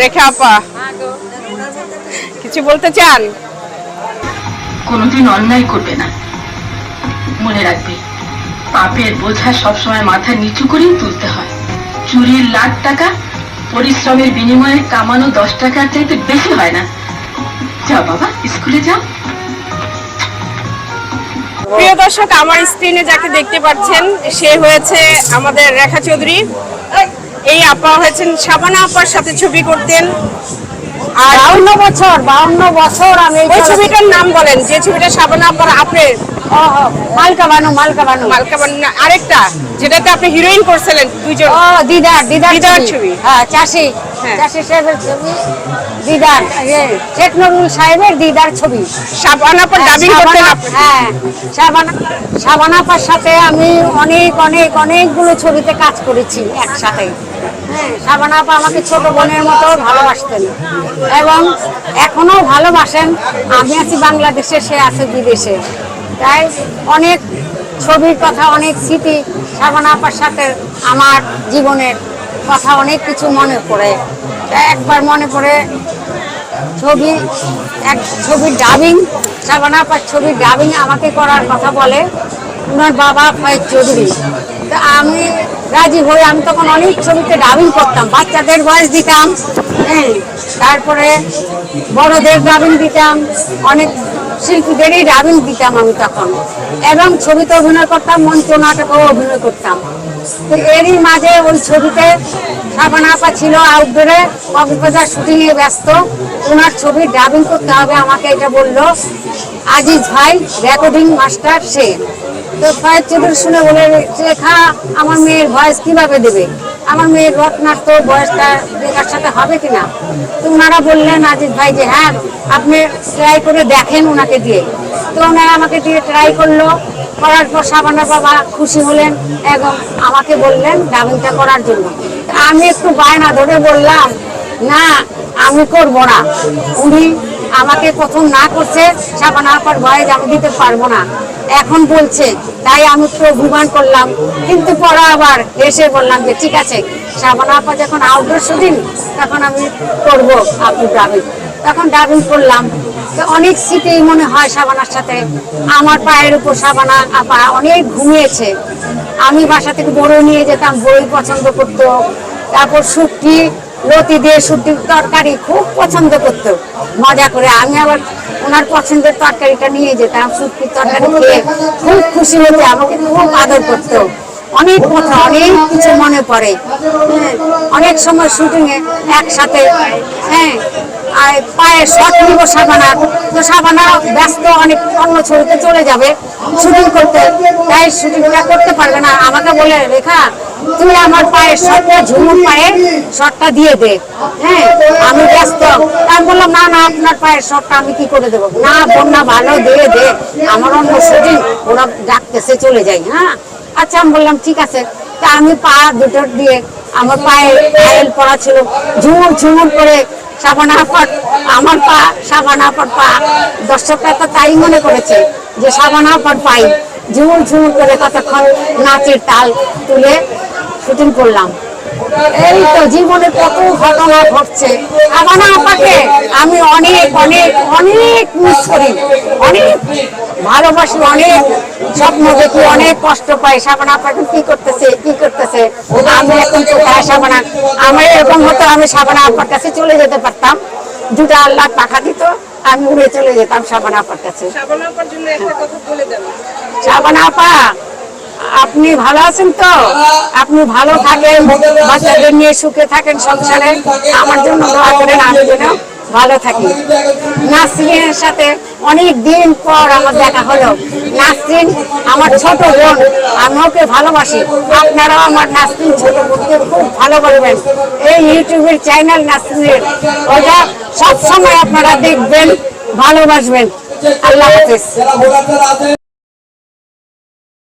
রেখা আপা। কিছু বলতে চান? কোনোদিন অন্যায় করবে না। মনে রাখবে পাপের বোঝা সবসময় মাথা নিচু করেই তুলতে হয়। চুরির লাখ টাকা পরিশ্রমের বিনিময়ে কামানো দশ টাকার চাইতে বেশি হয় না। যাও বাবা স্কুলে যাও। প্রিয় দর্শক আমার স্ক্রিনে যাকে দেখতে পাচ্ছেন সে হয়েছে আমাদের রেখা চৌধুরী। এই আপা হয়েছেন সাবানা আপার সাথে ছবি করতেন। আর বাউন্ন বছর বাউন্ন বছর আমি ওই ছবিটার নাম বলেন যে ছবিটা সাবানা আপার ও, মালকা বানু মালকা বানু মালকা বান্না আরেকটা যেটাতে আপনি হিরোইন করছিলেন ও দিদার দিদার দিদার ছবি। হ্যাঁ চাষি। হ্যাঁ। চাষি সাহেবের ছবি দিদার। শেখ নুরুল সাহেবের দিদার ছবি। আপার ডাবিং করতেন হ্যাঁ সাবানা সাবানাপার সাথে আমি অনেক অনেক অনেকগুলো ছবিতে কাজ করেছি একসাথে। হ্যাঁ সাবানাপা আমাকে ছোট বোনের মতো ভালোবাসতেন। এবং এখনও ভালোবাসেন। আমি আছি বাংলাদেশে, সে আছে বিদেশে। তাই অনেক ছবির কথা, অনেক স্মৃতি সাবানাপার সাথে আমার জীবনের কথা অনেক কিছু মনে পড়ে। একবার মনে পড়ে, ছবি, এক ছবির ডাবিং সাবানা আপার ছবির ডাবিং আমাকে করার কথা বলে। ওনার বাবা ফয়েজ চৌধুরী। তা আমি রাজি হয়ে আমি তখন অনেক ছবিতে ডাবিং করতাম, বাচ্চাদের বয়স দিতাম হ্যাঁ তারপরে বড়দের ডাবিং দিতাম, অনেক শিল্পীদেরই ডাবিং দিতাম আমি তখন। এবং ছবিতে অভিনয় করতাম, মঞ্চ নাটকেও অভিনয় করতাম। তো এরই মাঝে ওই ছবিতে সাবানা আপা ছিল আউটডোরে কক্সবাজার শুটিং এ ব্যস্ত। ওনার ছবি ডাবিং করতে হবে, আমাকে এটা বলল, আজিজ ভাই রেকর্ডিং মাস্টার সে। তো ফয়েজ চৌধুরী শুনে বলে রেখা আমার মেয়ের ভয়েস কীভাবে দেবে? আমার মেয়ের রত্নার তো বয়সটা রেখার সাথে হবে কিনা? তো ওনারা বললেন, আজিজ ভাই যে হ্যাঁ আপনি ট্রাই করে দেখেন ওনাকে দিয়ে। তো ওনারা আমাকে দিয়ে ট্রাই করল। করার পর সাবানা বাবা খুশি হলেন এবং আমাকে বললেন ডাবিংটা করার জন্য। আমি একটু বায়না ধরে বললাম, না, আমি করব না। উনি আমাকে প্রথম না করছে, সাবানা আপার ভয়ে আমি দিতে পারব না। এখন বলছে, তাই আমি অভিমান করলাম। কিন্তু পরে আবার এসে বললাম যে, ঠিক আছে, সাবানা আপা যখন আউটডোর শুটিং তখন আমি করব আপনি ডাবিং তখন ডাবিং করলাম। অনেক স্মৃতি মনে হয় সাবানার সাথে। আমার পায়ের উপর সাবানা আপা অনেক ঘুমিয়েছে। আমি বাসা থেকে বড় নিয়ে যেতাম, বই পছন্দ করতো। তারপর শুটকি লতি দিয়ে শুটকির তরকারি খুব পছন্দ করতো। মজা করে। আমি আবার ওনার পছন্দের তরকারিটা নিয়ে যেতাম শুটকির তরকারি খেয়ে খুব খুশি হতো আমাকে খুব আদর করতো। অনেক কথা অনেক কিছু মনে পড়ে। হ্যাঁ, অনেক সময় শুটিংয়ে একসাথে হ্যাঁ আর পায়ে শট নিব সাবানা। তো সাবানা ব্যস্ত অনেক অন্য ছবিতে চলে যাবে। শুটিং করতে তাই শুটিংটা করতে পারবে না। আমাকে বলে রেখা তুই আমার পায়ের ঝুমুর পায়ের দিয়ে দে। হ্যাঁ আমি ব্যস্ত। আমি বললাম, না না, আপনার পায়ের আমি কি করে দেবো? না, বন্যা ভালো দিয়ে দে। আমার অন্য ওরা চলে যাই। হ্যাঁ আচ্ছা আমি বললাম, ঠিক আছে। তা আমি পা দুটো দিয়ে আমার পায়ে পায়েল পড়া ছিল। ঝুমুর ঝুমুর করে সাবানা পট আমার পা, সাবানা পট পা। দর্শকরা তো তাই মনে করেছে যে সাবানা পট পাই। ঝুমুর ঝুমুর করে কতক্ষণ নাচের তাল তুলে শুটিং করলাম। এই তো জীবনে কত ঘটনা ঘটছে। আপাকে আমি অনেক অনেক অনেক মিস করি। অনেক ভালোবাসি অনেক স্বপ্ন দেখি অনেক কষ্ট পাই। সাবান আপাকে কি করতেছে কি করতেছে? আমি এখন কোথায় সাবানা আমার এরকম হতো আমি সাবানা আপার কাছে চলে যেতে পারতাম। দুটো আল্লাহ টাকা দিত আমি উড়ে চলে যেতাম সাবানা আপার কাছে। সাবানা আপার জন্য একটা কথা বলে দেন। সাবানা আপা আপনি ভালো আছেন তো? আপনি ভালো থাকেন, বাচ্চাদের নিয়ে সুখে থাকেন, সংসারে। আমার জন্য দোয়া করেন, আমি যেন ভালো থাকি। নাসরিনের সাথে অনেক দিন পর আমার দেখা হলো। নাসরিন আমার ছোট বোন, আমি ওকে ভালোবাসি। আপনারাও আমার নাসরিন ছোট বোনকে খুব ভালো করবেন এই ইউটিউবের চ্যানেল নাসরিনের। ওটা সবসময় আপনারা দেখবেন, ভালোবাসবেন। আল্লাহ হাফেজ।